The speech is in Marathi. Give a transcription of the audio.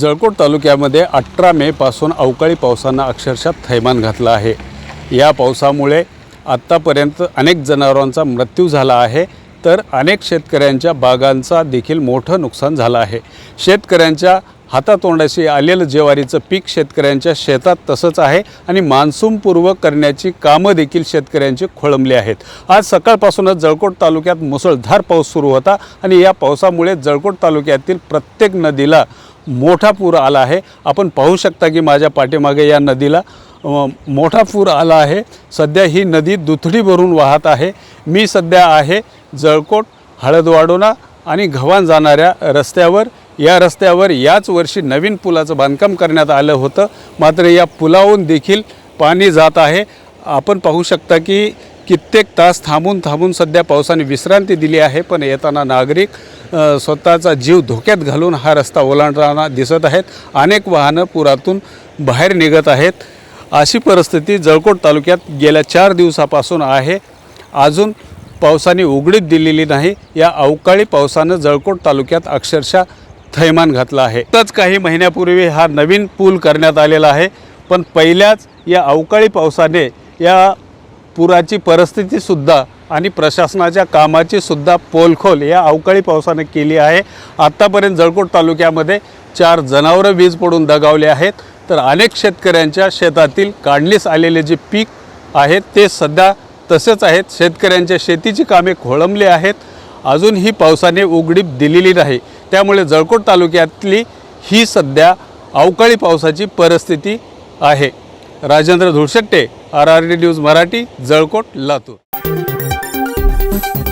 जळकोट तालुक्यामध्ये अठरा मेपासून अवकाळी पावसानं अक्षरशः थैमान घातलं आहे. या पावसामुळे आत्तापर्यंत अनेक जनावरांचा मृत्यू झाला आहे. तर अनेक शेतकऱ्यांच्या बागांचा देखील मोठं नुकसान झालं आहे. शेतकऱ्यांच्या हातातोंडाशी आलेलं ज्वारीचं पीक शेतकऱ्यांच्या शेतात तसंच आहे आणि मान्सूनपूर्व करण्याची कामं देखील शेतकऱ्यांची खोळंबली आहेत. आज सकाळपासूनच जळकोट तालुक्यात मुसळधार पाऊस सुरू होता आणि या पावसामुळे जळकोट तालुक्यातील प्रत्येक नदीला मोठा पूर आला आहे. आपण पाहू शकता की माझ्या पाठीमागे या नदीला मोठा पूर आला आहे. सध्या ही नदी दुथडी भरून वाहत आहे. मी सध्या आहे जळकोट हळदवाडोना आणि घवान जाणाऱ्या रस्त्यावर. या रस्त्यावर याच वर्षी नवीन पुलाचं बांधकाम करण्यात आलं होतं. मात्र या पुलाहून देखील पाणी जात आहे. आपण पाहू शकता की कित्येक तास थांबून थांबून सध्या पावसाने विश्रांती दिली आहे. पण येताना नागरिक स्वतःचा जीव धोक्यात घालून हा रस्ता ओलांडताना दिसत आहेत. अनेक वाहनं पुरातून बाहेर निघत आहेत. अशी परिस्थिती जळकोट तालुक्यात गेल्या चार दिवसापासून आहे. अजून पावसाने उघडीत दिलेली नाही. या अवकाळी पावसानं जळकोट तालुक्यात अक्षरशः थैमान घातलं आहे. तच काही महिन्यापूर्वी हा नवीन पूल करण्यात आलेला आहे. पण पहिल्याच या अवकाळी पावसाने या पुराची परिस्थितीसुद्धा आणि प्रशासनाच्या कामाची सुद्धा पोलखोल या अवकाळी पावसाने केली आहे. आत्तापर्यंत जळकोट तालुक्यामध्ये चार जनावरं वीज पडून दगावले आहेत. तर अनेक शेतकऱ्यांच्या शेतातील काढणीस आलेले जे पीक आहेत ते सध्या तसेच आहेत. शेतकऱ्यांच्या शेतीची कामे खोळंबली आहेत. अजूनही पावसाने उघडीप दिलेली नाही. त्यामुळे जळकोट तालुक्यातली ही सध्या अवकाळी पावसाची परिस्थिती आहे. Rajendra Dhulshette R R D news Marathi Jalkot Latur. Thank you.